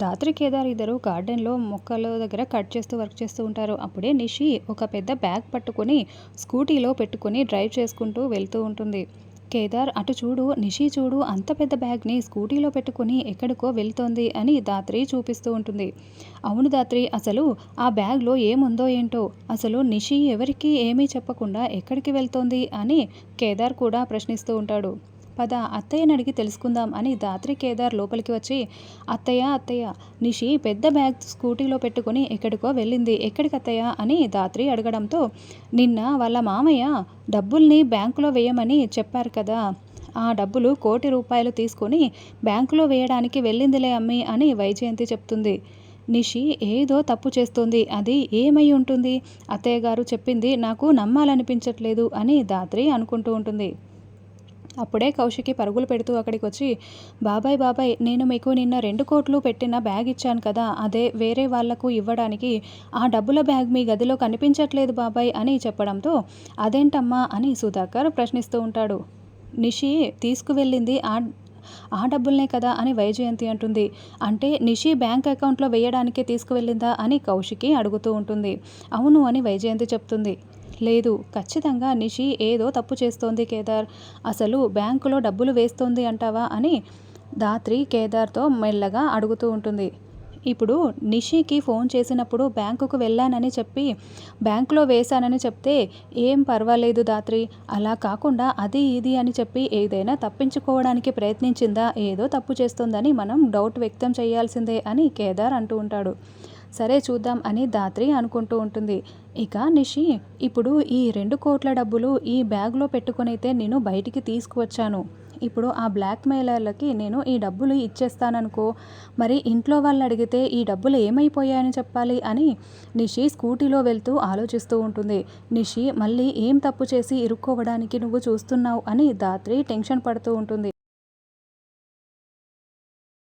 దాత్రి కేదార్ ఇద్దరు గార్డెన్లో మొక్కల దగ్గర కట్ చేస్తూ వర్క్ చేస్తూ ఉంటారు. అప్పుడే నిషి ఒక పెద్ద బ్యాగ్ పట్టుకొని స్కూటీలో పెట్టుకొని డ్రైవ్ చేసుకుంటూ వెళ్తూ ఉంటుంది. కేదార్ అటు చూడు నిషి చూడు అంత పెద్ద బ్యాగ్ని స్కూటీలో పెట్టుకొని ఎక్కడికో వెళ్తోంది అని దాత్రి చూపిస్తూ ఉంటుంది. అవును దాత్రి అసలు ఆ బ్యాగ్లో ఏముందో ఏంటో? అసలు నిషి ఎవరికి ఏమీ చెప్పకుండా ఎక్కడికి వెళ్తోంది? అని కేదార్ కూడా ప్రశ్నిస్తూ ఉంటాడు. పద అత్తయ్యని అడిగి తెలుసుకుందాం అని దాత్రి కేదార్ లోపలికి వచ్చి అత్తయ్య అత్తయ్య నిషి పెద్ద బ్యాగ్ స్కూటీలో పెట్టుకుని ఎక్కడికో వెళ్ళింది. ఎక్కడికి అత్తయ్య? అని దాత్రి అడగడంతో నిన్న వాళ్ళ మామయ్య డబ్బుల్ని బ్యాంకులో వేయమని చెప్పారు కదా. ఆ డబ్బులు కోటి రూపాయలు తీసుకొని బ్యాంకులో వేయడానికి వెళ్ళిందిలే అమ్మి అని వైజయంతి చెప్తుంది. నిషి ఏదో తప్పు చేస్తుంది. అది ఏమై ఉంటుంది? అత్తయ్య గారు చెప్పింది నాకు నమ్మాలనిపించట్లేదు అని దాత్రి అనుకుంటూ ఉంటుంది. అప్పుడే కౌశికి పరుగులు పెడుతూ అక్కడికి వచ్చి బాబాయ్ బాబాయ్ నేను మీకు నిన్న రెండు కోట్లు పెట్టిన బ్యాగ్ ఇచ్చాను కదా అదే వేరే వాళ్ళకు ఇవ్వడానికి ఆ డబ్బుల బ్యాగ్ మీ గదిలో కనిపించట్లేదు బాబాయ్ అని చెప్పడంతో అదేంటమ్మా అని సుధాకర్ ప్రశ్నిస్తూ ఉంటాడు. నిషి తీసుకువెళ్ళింది ఆ ఆ డబ్బుల్నే కదా అని వైజయంతి అంటుంది. అంటే నిషి బ్యాంక్ అకౌంట్లో వేయడానికే తీసుకువెళ్ళిందా అని కౌశికి అడుగుతూ ఉంటుంది. అవును అని వైజయంతి చెప్తుంది. లేదు. ఖచ్చితంగా నిషి ఏదో తప్పు చేస్తోంది కేదార్. అసలు బ్యాంకులో డబ్బులు వేస్తోంది అంటావా అని దాత్రి కేదార్తో మెల్లగా అడుగుతూ ఉంటుంది. ఇప్పుడు నిషికి ఫోన్ చేసినప్పుడు బ్యాంకుకు వెళ్ళానని చెప్పి బ్యాంకులో వేశానని చెప్తే ఏం పర్వాలేదు దాత్రి అలా కాకుండా అది ఇది అని చెప్పి ఏదైనా తప్పించుకోవడానికి ప్రయత్నించిందా? ఏదో తప్పు చేస్తోందని మనం డౌట్ వ్యక్తం చేయాల్సిందే అని కేదార్ అంటూ ఉంటాడు. సరే చూద్దాం అని దాత్రి అనుకుంటూ ఉంటుంది. ఇక నిషి ఇప్పుడు ఈ రెండు కోట్ల డబ్బులు ఈ బ్యాగ్లో పెట్టుకునైతే నేను బయటికి తీసుకువచ్చాను. ఇప్పుడు ఆ బ్లాక్ మెయిలర్లకి నేను ఈ డబ్బులు ఇచ్చేస్తాననుకో మరి ఇంట్లో వాళ్ళు అడిగితే ఈ డబ్బులు ఏమైపోయాయని చెప్పాలి? అని నిషి స్కూటీలో వెళ్తూ ఆలోచిస్తూ ఉంటుంది. నిషి మళ్ళీ ఏం తప్పు చేసి ఇరుక్కోవడానికి నువ్వు చూస్తున్నావు? అని దాత్రి టెన్షన్ పడుతూ ఉంటుంది.